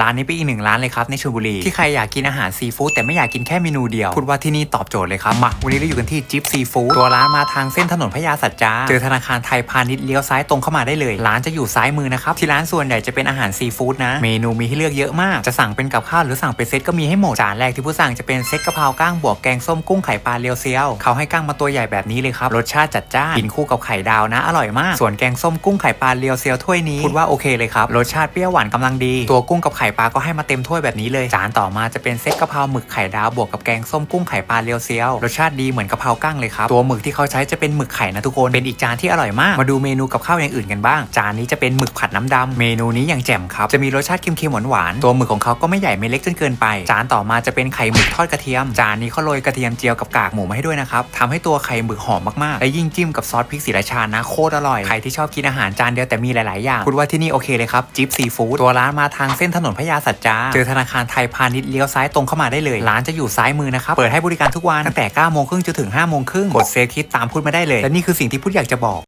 ร้านนี้เป็นอีกหนึ่งร้านเลยครับในชลบุรี ที่ใครอยากกินอาหารซีฟู้ดแต่ไม่อยากกินแค่เมนูเดียวพูดว่าที่นี่ตอบโจทย์เลยครับมาวันนี้เราอยู่กันที่จิ๊บซีฟู้ดตัวร้านมาทางเส้นถนนพญาสัจจาเจอธนาคารไทยพาณิชย์เลี้ยวซ้ายตรงเข้ามาได้เลย ร้านจะอยู่ซ้ายมือนะครับที่ร้านส่วนใหญ่จะเป็นอาหารซีฟู้ดนะ เมนูมีให้เลือกเยอะมาก จะสั่งเป็นกับข้าวหรือสั่งเป็นเซตก็มีให้หมดจานแรกที่ผู้สั่งจะเป็นเซตกะเพราก้างบวกแกงส้มกุ้งไข่ปลาเรียวเซียวเขาให้ก้างมาตัวใหญ่แบบนี้เลยครับรสชาติจัดจ้านกินคู่กับไข่ดาวนะ อร่อยมากส่วนแกงส้มกุ้งไข่ปลาเรียวเซียวถ้วยนี้พูดว่าโอเคเลยครับรสชาติเปรี้ยวหวานกำลังดีตัวกุ้งกับไข่ปลาก็ให้มาเต็มถ้วยแบบนี้เลย จานต่อมาจะเป็นเซตกะเพราหมึกไข่ดาวบวกกับแกงส้มกุ้งไข่ปลาเรียวเซียวรสชาติดีเหมือนกะเพรากั้งเลยครับตัวหมึกที่เขาใช้จะเป็นหมึกไข่นะทุกคนเป็นอีกจานที่อร่อยมากมาดูเมนูกับข้าวอย่างอื่นกันบ้าง จานนี้จะเป็นหมึกผัดน้ำดำเมนูนี้อย่างแจ่มครับจะมีรสชาติเค็มๆหวานๆตัวหมึกของเขาก็ไม่ใหญ่ไม่เล็กจนเกินไป จานต่อมาจะเป็นไข่หมึกทอดกระเทียม จานนี้เขาโรยกระเทียมเจียวกับกากหมูมาให้ด้วยนะครับทำให้ตัวไข่หมึกหอมมากๆและยิ่งจิ้มกับซอสพริกศรีราชานะโคตรอร่อยใครที่ชอบกินอาหารจานเดียวแต่มีหลาย ๆ อย่างพูดว่าที่นี่โอเคเลยครับจิ๊บซีฟู้ดตัวร้านมาทางเส้นถนนพญาสัจจาเจอธนาคารไทยพาณิชย์เลี้ยวซ้ายตรงเข้ามาได้เลยร้านจะอยู่ซ้ายมือนะครับเปิดให้บริการทุกวันตั้งแต่9โมงครึ่งจนถึง5โมงครึ่งกดเซฟคิดตามพูดมาได้เลยและนี่คือสิ่งที่พูดอยากจะบอก